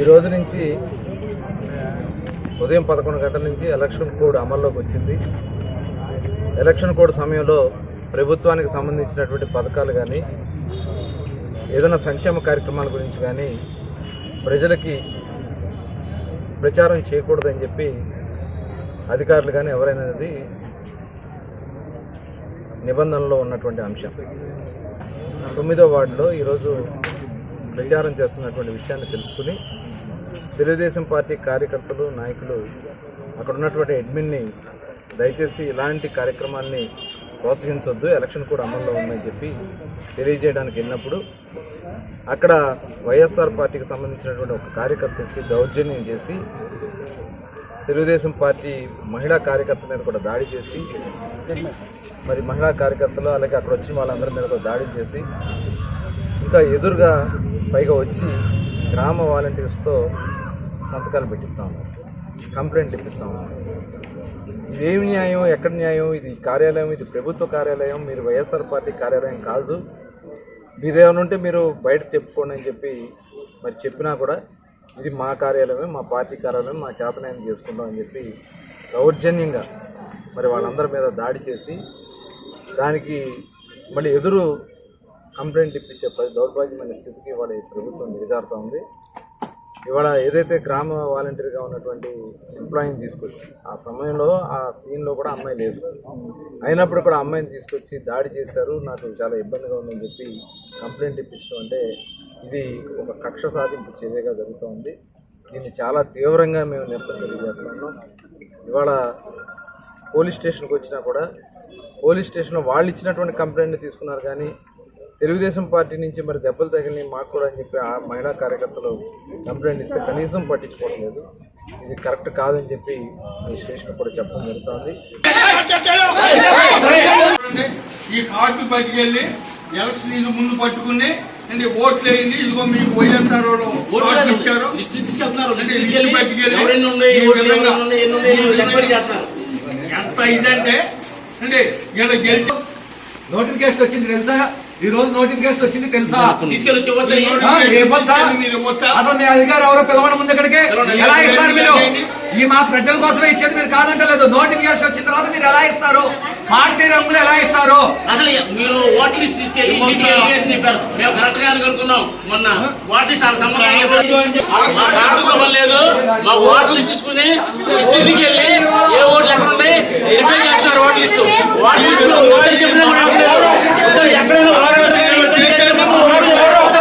ఈ రోజు నుంచి ఉదయం పదకొండు గంటల నుంచి ఎలక్షన్ కోడ్ అమల్లోకి వచ్చింది. ఎలక్షన్ కోడ్ సమయంలో ప్రభుత్వానికి సంబంధించినటువంటి పథకాలు కానీ ఏదైనా సంక్షేమ కార్యక్రమాల గురించి కానీ ప్రజలకి ప్రచారం చేయకూడదని చెప్పి అధికారులు కానీ ఎవరైనా నిబంధనలో ఉన్నటువంటి అంశం. తొమ్మిదో వార్డులో ఈరోజు ప్రచారం చేస్తున్నటువంటి విషయాన్ని తెలుసుకుని తెలుగుదేశం పార్టీ కార్యకర్తలు నాయకులు అక్కడ ఉన్నటువంటి అడ్మిన్ని దయచేసి ఇలాంటి కార్యక్రమాల్ని ప్రోత్సహించొద్దు. ఎలక్షన్ కూడా అమల్లో ఉందని చెప్పి తెలియజేయడానికి వెళ్ళినప్పుడు అక్కడ వైఎస్ఆర్ పార్టీకి సంబంధించినటువంటి ఒక కార్యకర్త వచ్చి దౌర్జన్యం చేసి తెలుగుదేశం పార్టీ మహిళా కార్యకర్త మీద కూడా దాడి చేసి మరి మహిళా కార్యకర్తలు అలాగే అక్కడ వచ్చిన వాళ్ళందరి మీద కూడా దాడి చేసి ఇంకా ఎదురుగా పైగా వచ్చి గ్రామ వాలంటీర్స్తో సంతకాలు పెట్టిస్తా ఉన్నారు. కంప్లైంట్లు ఇప్పిస్తా ఉన్నారు. ఇదేమి న్యాయం? ఎక్కడ న్యాయం? ఇది కార్యాలయం? ఇది ప్రభుత్వ కార్యాలయం? మీరు వైఎస్ఆర్ పార్టీ కార్యాలయం కాదు. మీదేమైనా ఉంటే మీరు బయట చెప్పుకోండి అని చెప్పి మరి చెప్పినా కూడా ఇది మా కార్యాలయమే మా పార్టీ కార్యాలయం మా చేతనాయం చేసుకుంటాం అని చెప్పి దౌర్జన్యంగా మరి వాళ్ళందరి మీద దాడి చేసి దానికి మళ్ళీ ఎదురు కంప్లైంట్ ఇప్పించే దౌర్భాగ్యమైన స్థితికి ఇవాళ ఈ ప్రభుత్వం దిగజారుతూ ఉంది. ఇవాళ ఏదైతే గ్రామ వాలంటీర్గా ఉన్నటువంటి ఎంప్లాయీని తీసుకొచ్చి ఆ సమయంలో ఆ సీన్లో కూడా అమ్మాయి లేదు. అయినప్పుడు కూడా అమ్మాయిని తీసుకొచ్చి దాడి చేశారు. నాకు చాలా ఇబ్బందిగా ఉందని చెప్పి కంప్లైంట్ ఇప్పించడం అంటే ఇది ఒక కక్ష సాధింపు చర్యగా జరుగుతోంది దీన్ని చాలా తీవ్రంగా మేము నిరసన తెలియజేస్తున్నాం ఇవాళ పోలీస్ స్టేషన్కి వచ్చినా కూడా పోలీస్ స్టేషన్లో వాళ్ళు ఇచ్చినటువంటి కంప్లైంట్ని తీసుకున్నారు కానీ తెలుగుదేశం పార్టీ నుంచి మరి దెబ్బలు తగిలి మాకు కూడా అని చెప్పి ఆ మహిళా కార్యకర్తలు కంప్లైంట్ ఇస్తే కనీసం పట్టించుకోవడం లేదు. ఇది కరెక్ట్ కాదని చెప్పి ఈ స్టేషన్ కూడా చెప్పడం జరుగుతుంది. ఈ కార్డు పట్టుకెళ్ళి ఎలక్షన్ ఇది ముందు పట్టుకుని అంటే ఓట్లు వేయండి ఇదిగో మీకు వైఎస్ఆర్ ఇచ్చారు. ఎంత ఇదంటే అంటే వీళ్ళు గెలిచి నోటిఫికేషన్ వచ్చింది తెలుసా? ఈ రోజు నోటిఫికేషన్ వచ్చింది తెలుసా? తీసుకెళ్ళి? అసలు మీ అధికారం ఎవరో పిలవడం ముందు ఇక్కడికి. ఎలా ఇస్తారు మీరు. ఈ మా ప్రజల కోసమే ఇచ్చేది మీరు కాదంటలేదు. నోటిఫికేషన్ వచ్చిన తర్వాత మీరు ఎలా ఇస్తారు? పార్టీ రంగులు ఎలా ఇస్తారు? అసలు మీరు ఓట్ లిస్ట్ తీసుకెళ్ళి మేము కరెక్ట్గా మొన్న ఓట్ లిస్ట్ వాళ్ళ సంబంధం లేదు. మా ఓటర్ లిస్ట్ ఇంటికి వెళ్ళి ఏ ఓట్లు ఎక్కడ ఉన్నాయి? వెరిఫై చేస్తున్నారు ఓట్ లిస్ట్. Vote list